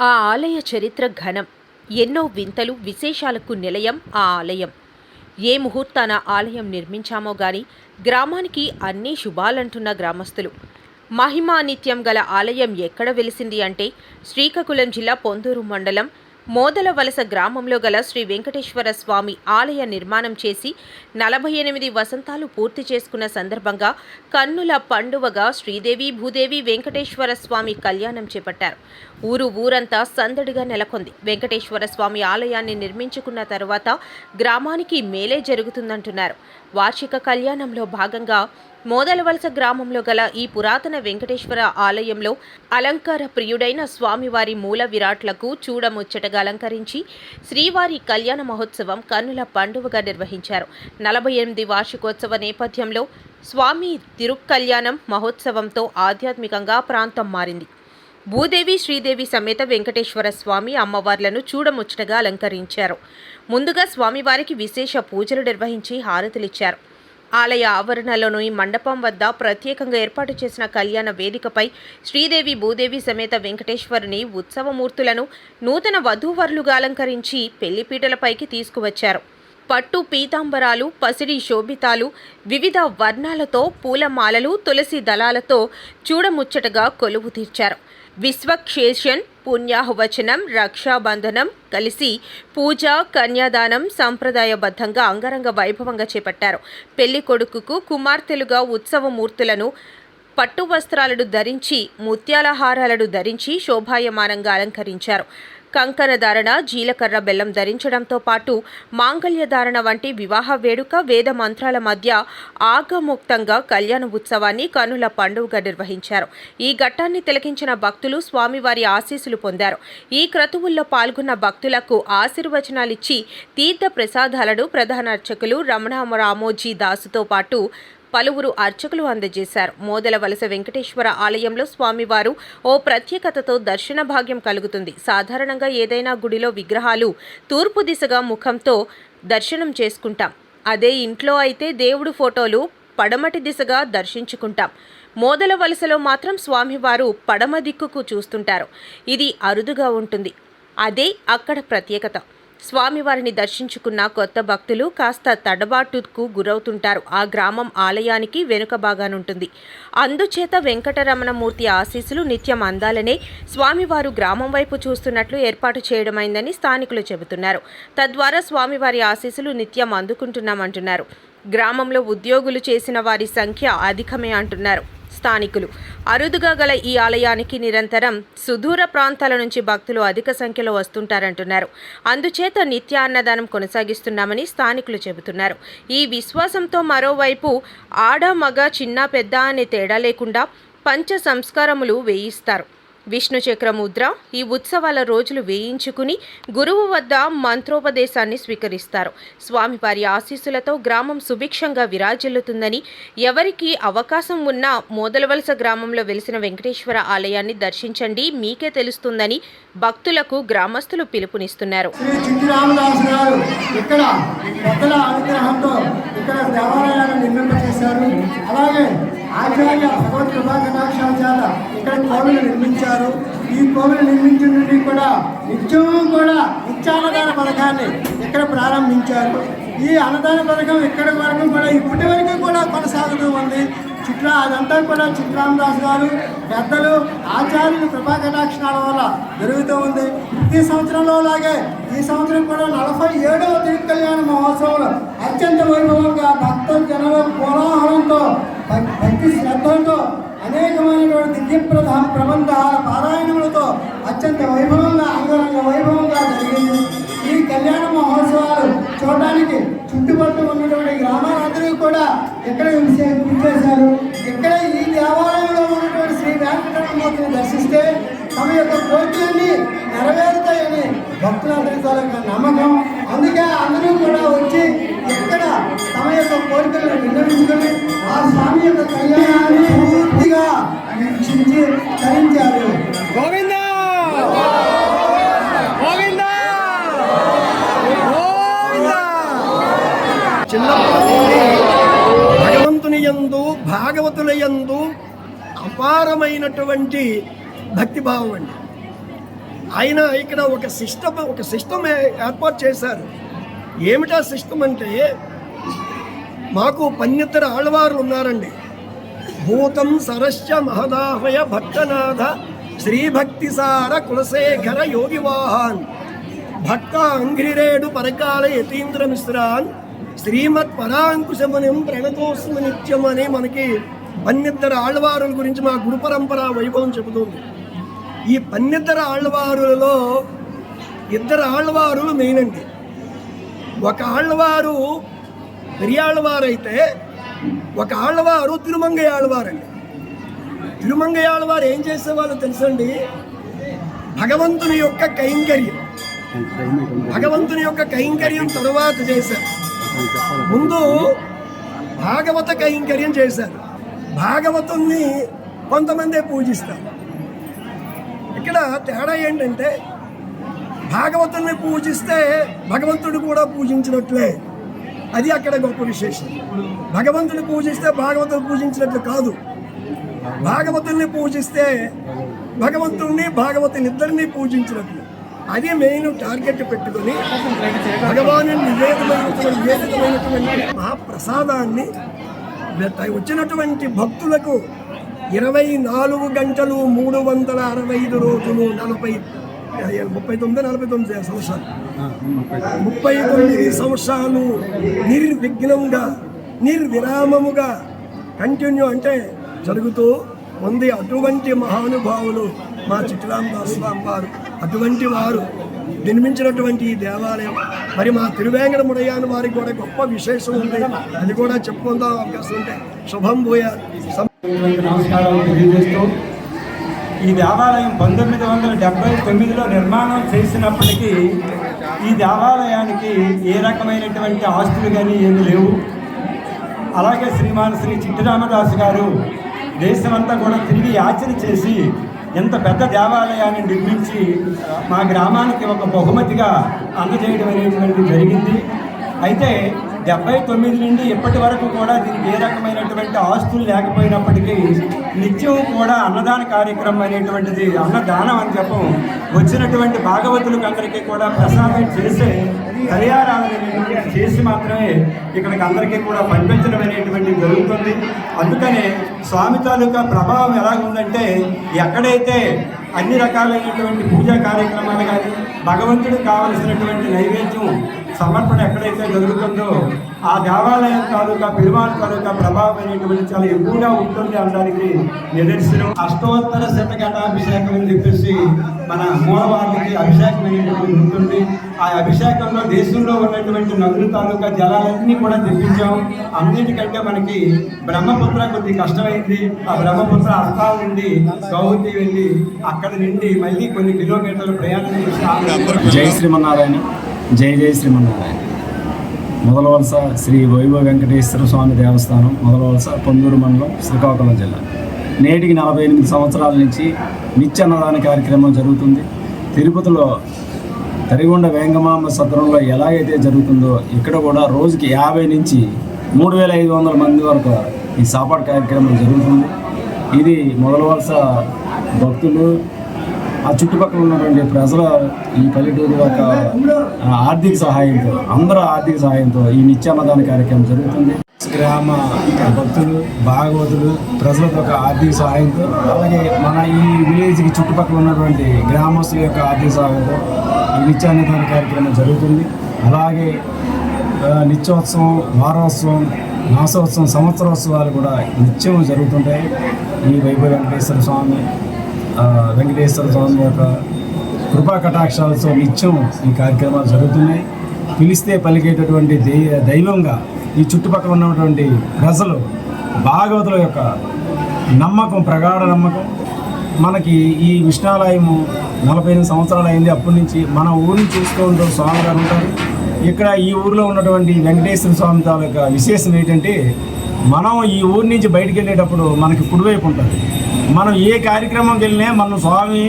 ఆ ఆలయ చరిత్ర ఘనం. ఎన్నో వింతలు విశేషాలకు నిలయం ఆ ఆలయం. ఏ ముహూర్తాన ఆలయం నిర్మించామో గాని గ్రామానికి అన్నీ శుభాలంటున్న గ్రామస్తులు. మహిమానిత్యం గల ఆలయం ఎక్కడ వెలిసింది అంటే శ్రీకాకుళం జిల్లా పొందూరు మండలం మోదల వలస గ్రామంలో గల శ్రీ వెంకటేశ్వర స్వామి ఆలయ నిర్మాణం చేసి నలభై ఎనిమిది వసంతాలు పూర్తి చేసుకున్న సందర్భంగా కన్నుల పండువగా శ్రీదేవి భూదేవి వెంకటేశ్వర స్వామి కళ్యాణం చేపట్టారు. ఊరు ఊరంతా సందడిగా నెలకొంది. వెంకటేశ్వర స్వామి ఆలయాన్ని నిర్మించుకున్న తర్వాత గ్రామానికి మేలే జరుగుతుందంటున్నారు. వార్షిక కళ్యాణంలో భాగంగా మోదలవలస గ్రామంలో గల ఈ పురాతన వెంకటేశ్వర ఆలయంలో అలంకార ప్రియుడైన స్వామివారి మూల విరాట్లకు చూడముచ్చటగా అలంకరించి శ్రీవారి కళ్యాణ మహోత్సవం కన్నుల పండువగా నిర్వహించారు. నలభై ఎనిమిది వార్షికోత్సవ నేపథ్యంలో స్వామి తిరుక్కల్యాణం మహోత్సవంతో ఆధ్యాత్మికంగా ప్రాంతం మారింది. భూదేవి శ్రీదేవి సమేత వెంకటేశ్వర స్వామి అమ్మవార్లను చూడముచ్చటగా అలంకరించారు. ముందుగా స్వామివారికి విశేష పూజలు నిర్వహించి హారతులిచ్చారు. ఆలయ ఆవరణలోని మండపం వద్ద ప్రత్యేకంగా ఏర్పాటు చేసిన కళ్యాణ వేదికపై శ్రీదేవి భూదేవి సమేత వెంకటేశ్వరుని ఉత్సవమూర్తులను నూతన వధూవరులుగా అలంకరించి పెళ్ళిపీటలపైకి తీసుకువచ్చారు. పట్టు పీతాంబరాలు పసిడి శోభితాలు వివిధ వర్ణాలతో పూలమాలలు తులసి దళాలతో చూడముచ్చటగా కొలువు తీర్చారు. విశ్వక్షేషన్ పుణ్యాహువచనం రక్షాబంధనం కలిసి పూజ కన్యాదానం సంప్రదాయబద్ధంగా అంగరంగ వైభవంగా చేపట్టారు. పెళ్ళి కొడుకుకు కుమార్తెలుగా ఉత్సవమూర్తులను పట్టు వస్త్రాలను ధరించి ముత్యాలహారాలను ధరించి శోభాయమానంగా అలంకరించారు. కంకణ ధారణ జీలకర్ర బెల్లం ధరించడంతో పాటు మాంగళ్య ధారణ వంటి వివాహ వేడుక వేద మంత్రాల మధ్య ఆగముక్తంగా కళ్యాణ ఉత్సవాన్ని కనుల పండుగగా నిర్వహించారు. ఈ ఘట్టాన్ని తిలకించిన భక్తులు స్వామివారి ఆశీస్సులు పొందారు. ఈ క్రతువుల్లో పాల్గొన్న భక్తులకు ఆశీర్వచనాలిచ్చి తీర్థ ప్రసాదాలను ప్రధాన అర్చకులు రమణ రామోజీ దాసుతో పాటు పలువురు అర్చకులు అందజేశారు. మోదల వలస వెంకటేశ్వర ఆలయంలో స్వామివారు ఓ ప్రత్యేకతతో దర్శన భాగ్యం కలుగుతుంది. సాధారణంగా ఏదైనా గుడిలో విగ్రహాలు తూర్పు దిశగా ముఖంతో దర్శనం చేసుకుంటాం. అదే ఇంట్లో అయితే దేవుడు ఫోటోలు పడమటి దిశగా దర్శించుకుంటాం. మోదల వలసలో మాత్రం స్వామివారు పడమ దిక్కుకు చూస్తుంటారు. ఇది అరుదుగా ఉంటుంది. అదే అక్కడ ప్రత్యేకత. స్వామివారిని దర్శించుకున్న కొత్త భక్తులు కాస్త తడబాటుకు గురవుతుంటారు. ఆ గ్రామం ఆలయానికి వెనుక బాగానుంటుంది అందుచేత వెంకటరమణమూర్తి ఆశీస్సులు నిత్యం అందాలనే స్వామివారు గ్రామం వైపు చూస్తున్నట్లు ఏర్పాటు చేయడమైందని స్థానికులు చెబుతున్నారు. తద్వారా స్వామివారి ఆశీస్సులు నిత్యం అందుకుంటున్నామంటున్నారు. గ్రామంలో ఉద్యోగులు చేసిన వారి సంఖ్య అధికమే అంటున్నారు. స్థానికులు. అరుదుగా గల ఈ ఆలయానికి నిరంతరం సుదూర ప్రాంతాల నుంచి భక్తులు అధిక సంఖ్యలో వస్తుంటారంటున్నారు. అందుచేత నిత్యాన్నదానం కొనసాగిస్తున్నామని స్థానికులు చెబుతున్నారు. ఈ విశ్వాసంతో మరోవైపు ఆడ మగ చిన్న పెద్ద అనే తేడా లేకుండా పంచ సంస్కారములు వేయిస్తారు. విష్ణు చక్ర ముద్ర ఈ ఉత్సవాల రోజులు వేయించుకుని గురువు వద్ద మంత్రోపదేశాన్ని స్వీకరిస్తారు. స్వామివారి ఆశీస్సులతో గ్రామం సుభిక్షంగా విరాజిల్లుతుందని ఎవరికి అవకాశం ఉన్నా మోదలవలస గ్రామంలో వెలిసిన వెంకటేశ్వర ఆలయాన్ని దర్శించండి మీకే తెలుస్తుందని భక్తులకు గ్రామస్తులు పిలుపునిస్తున్నారు. ఇక్కడ ఆచార్య భగవత్ కృపా కటాక్షాచార్య ఇక్కడ కోవిలు నిర్మించారు. ఈ కోవిలు నిర్మించిన నుండి కూడా నిత్యం కూడా నిత్యాన్నదాన పథకాన్ని ఇక్కడ ప్రారంభించారు. ఈ అన్నదాన పథకం ఇక్కడ వరకు కూడా ఇప్పటి వరకు కూడా కొనసాగుతూ ఉంది. చిత్ర అదంతా కూడా చిత్రామదాస్ గారు పెద్దలు ఆచార్యులు కృపా కటాక్షణాల వల్ల జరుగుతూ ఉంది. ప్రతి సంవత్సరంలో లాగే ఈ సంవత్సరం కూడా నలభై ఏడవ తిరుకల్యాణ మహోత్సవంలో అత్యంత వైభవంగా భక్త జనుల కోలాహలంతో భక్తి శ్రద్ధలతో అనేకమైనటువంటి దివ్యప్రధ ప్రబంధాల పారాయణములతో అత్యంత వైభవంగా అంగరంగ వైభవంగా జరిగింది. ఈ కళ్యాణ మహోత్సవాలు చూడడానికి చుట్టుపక్కల ఉన్నటువంటి గ్రామాలందరూ కూడా ఇక్కడ చేశారు ఇక్కడ ఈ దేవాలయంలో ఉన్నటువంటి శ్రీ వెంకటరమూర్తిని దర్శిస్తే తమ యొక్క కోరికలన్నీ నెరవేరుతాయని భక్తులందరి తాలూకా నమ్మకం. యొక్క కళ్యాణాన్ని పూర్తిగా వీక్షించి ధరించారు గోవింద! గోవింద! గోవింద! భగవంతుని యందు భాగవతుల యందు అపారమైనటువంటి భక్తిభావం అండి. ఆయన ఇక్కడ ఒక సిస్టమ్ ఒక సిస్టమ్ ఏర్పాటు చేశారు. ఏమిటా సిస్టమ్ అంటే మాకు పన్నెత్తర ఆడవారు ఉన్నారండి. భూతం సరస్య మహదాహయ భక్తనాథ శ్రీభక్తిసార కులశేఖర యోగివాహాన్ భక్త అంఘ్రిరేడు పరకాల యతీంద్ర మిశ్రాన్ శ్రీమత్ పరాంకుశమనిం ప్రణతోస్మ నిత్యం అని మనకి పన్నెద్దరు ఆళ్వారుల గురించి మా గురు పరంపర వైభవం చెబుతుంది. ఈ పన్నెద్దరు ఆళ్వారులలో ఇద్దరు ఆళ్వారులు మెయిన్ అండి. ఒక ఆళ్వారు పెరియాళ్ళవారైతే ఒక ఆళ్ళవారు తిరుమంగయ్య ఆళ్ళవారండి తిరుమంగయ్య ఆళ్ళవారు ఏం చేసేవాళ్ళు తెలుసండి? భగవంతుని యొక్క కైంకర్యం. భగవంతుని యొక్క కైంకర్యం తరువాత చేశారు. ముందు భాగవత కైంకర్యం చేశారు. భాగవతుల్ని కొంతమందే పూజిస్తారు. ఇక్కడ తేడా ఏంటంటే భాగవతుల్ని పూజిస్తే భగవంతుడు కూడా పూజించినట్లే. అది అక్కడ గొప్ప విశేషం. భగవంతుని పూజిస్తే భాగవతుని పూజించినట్లు కాదు. భాగవతుల్ని పూజిస్తే భగవంతుణ్ణి భాగవతునిద్దరిని పూజించినట్లు. అదే మెయిన్ టార్గెట్ పెట్టుకొని భగవాను నివేదమైనటువంటి నివేదితమైనటువంటి మహాప్రసాదాన్ని వచ్చినటువంటి భక్తులకు ఇరవై నాలుగు గంటలు మూడు వందల అరవై ఐదు రోజులు నలభై ముప్పై తొమ్మిది నలభై తొమ్మిది సంవత్సరాలు. ముప్పై తొమ్మిది సంవత్సరాలు నిర్విఘ్నంగా నిర్విరామముగా కంటిన్యూ అంటే జరుగుతూ ఉంది. అటువంటి మహానుభావులు మా చిట్టురామదాస్ స్వామి వారు అటువంటి వారు జన్మించినటువంటి ఈ దేవాలయం. మరి మా తిరువేంకటముడయ్యాని వారికి కూడా గొప్ప విశేషం ఉంది. అది కూడా చెప్పుకుందాం అవకాశం ఉంటే. శుభం పోయారు మీకు నమస్కారాలు తెలియజేస్తూ ఈ దేవాలయం పంతొమ్మిది వందల డెబ్బై తొమ్మిదిలో నిర్మాణం చేసినప్పటికీ ఈ దేవాలయానికి ఏ రకమైనటువంటి ఆస్తులు కానీ ఏమీ లేవు. అలాగే శ్రీమాన్ శ్రీ చిట్టిరామదాసు గారు దేశమంతా కూడా తిరిగి యాచన చేసి ఎంత పెద్ద దేవాలయాన్ని నిర్మించి మా గ్రామానికి ఒక బహుమతిగా అందజేయడం అనేటువంటిది జరిగింది. అయితే డెబ్బై తొమ్మిది నుండి ఇప్పటి వరకు కూడా దీనికి ఏ రకమైనటువంటి ఆస్తులు లేకపోయినప్పటికీ నిత్యం కూడా అన్నదాన కార్యక్రమం అనేటువంటిది అన్నదానం అని చెప్పం వచ్చినటువంటి భాగవతులకు అందరికీ కూడా ప్రసాదం చేసే హరియారాధన చేసి మాత్రమే ఇక్కడికి అందరికీ కూడా పంపించడం అనేటువంటి జరుగుతుంది. అందుకనే స్వామి తాలూకా ప్రభావం ఎలా ఉందంటే ఎక్కడైతే అన్ని రకాలైనటువంటి పూజా కార్యక్రమాలు కానీ భగవంతుడికి కావలసినటువంటి నైవేద్యం సమర్పణ ఎక్కడైతే జరుగుతుందో ఆ దేవాలయం తాలూకా పెరుమాళ్ తాలూకా ప్రభావం అనేటువంటి చాలా ఎక్కువగా ఉంటుంది అనడానికి నిదర్శనం. అష్టోత్తర శతఘటాభిషేకం అని చెప్పేసి మన మూలవారికి అభిషేకం అనేటువంటి ఉంటుంది. ఆ అభిషేకంలో దేశంలో ఉన్నటువంటి నదుల తాలూకా జలాలన్నీ కూడా తెప్పించాం. అన్నిటికంటే మనకి బ్రహ్మపుత్ర కొద్ది కష్టమైంది. ఆ బ్రహ్మపుత్ర అస్తాల నుండి గౌహతి వెళ్ళి అక్కడ నుండి మళ్ళీ కొన్ని కిలోమీటర్లు ప్రయాణం చేసి ఆ జై శ్రీమన్నారాయణ. జై జై శ్రీమన్నారాయణ. మొదలవలస శ్రీ వైభవ వెంకటేశ్వర స్వామి దేవస్థానం మొదలవలస పొందూరు మండలం శ్రీకాకుళం జిల్లా. నేటికి నలభై ఎనిమిది సంవత్సరాల నుంచి నిత్య అన్నదాన కార్యక్రమం జరుగుతుంది. తిరుపతిలో తరిగొండ వేంగమామ సత్రంలో ఎలాగైతే జరుగుతుందో ఇక్కడ కూడా రోజుకి యాభై నుంచి మూడు వేల ఐదు వందల మంది వరకు ఈ సాపాటు కార్యక్రమం జరుగుతుంది. ఇది మొదల వలస భక్తులు ఆ చుట్టుపక్కల ఉన్నటువంటి ప్రజల ఈ పల్లెటూరు యొక్క ఆర్థిక సహాయంతో అందరూ ఆర్థిక సహాయంతో ఈ నిత్యాన్నదాన కార్యక్రమం జరుగుతుంది. గ్రామ భక్తులు భాగవతులు ప్రజల యొక్క ఆర్థిక సహాయంతో అలాగే మన ఈ విలేజ్కి చుట్టుపక్కల ఉన్నటువంటి గ్రామస్తుల యొక్క ఆర్థిక సహాయంతో నిత్యాన్నదాన కార్యక్రమం జరుగుతుంది. అలాగే నిత్యోత్సవం వారోత్సవం మాసోత్సవం సంవత్సరోత్సవాలు కూడా నిత్యం జరుగుతుంటాయి. ఈ వైభవ వెంకటేశ్వర స్వామి వెంకటేశ్వర స్వామి యొక్క కృపా కటాక్షాలతో నిత్యం ఈ కార్యక్రమాలు జరుగుతున్నాయి. పిలిస్తే పలికేటటువంటి దైవ దైవంగా ఈ చుట్టుపక్కల ఉన్నటువంటి ప్రజలు భాగవతుల యొక్క నమ్మకం ప్రగాఢ నమ్మకం మనకి ఈ విష్ణాలయము నలభై ఎనిమిది సంవత్సరాలు అయింది అప్పటి నుంచి మన ఊరిని చూస్తూ ఉంటాం స్వామి గారు ఉంటారు. ఇక్కడ ఈ ఊరిలో ఉన్నటువంటి వెంకటేశ్వర స్వామి తాలూకా విశేషం ఏంటంటే మనం ఈ ఊరి నుంచి బయటకు వెళ్ళేటప్పుడు మనకి కుడివైపు ఉంటుంది. మనం ఏ కార్యక్రమంకి వెళ్ళినా మనం స్వామి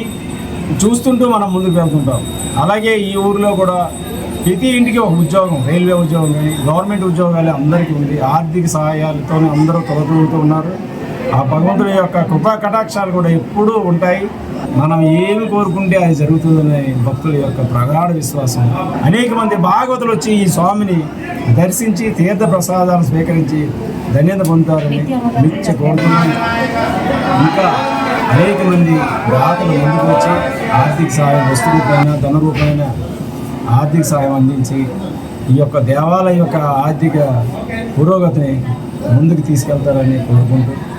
చూస్తుంటూ మనం ముందుకు వెళ్తుంటాం. అలాగే ఈ ఊరిలో కూడా ప్రతి ఇంటికి ఒక ఉద్యోగం రైల్వే ఉద్యోగం కానీ గవర్నమెంట్ ఉద్యోగాలు అందరికీ ఉంది. ఆర్థిక సహాయాలతో అందరూ తొలతూగుతూ ఉన్నారు. ఆ భగవంతుడి యొక్క కృపా కటాక్షాలు కూడా ఎప్పుడూ ఉంటాయి. మనం ఏమి కోరుకుంటే అది జరుగుతుందనే భక్తుల యొక్క ప్రగాఢ విశ్వాసం. అనేక మంది భాగవతులు వచ్చి ఈ స్వామిని దర్శించి తీర్థ ప్రసాదాలు స్వీకరించి ధన్యత పొందుతారని నిత్య కోరుతున్నాను ఇంకా అనేక మంది దాతలు ముందుకు వచ్చి ఆర్థిక సాయం వస్తు రూపమైన ధన రూపమైన ఆర్థిక సహాయం అందించి ఈ యొక్క దేవాలయం యొక్క ఆర్థిక పురోగతిని ముందుకు తీసుకెళ్తారని కోరుకుంటూ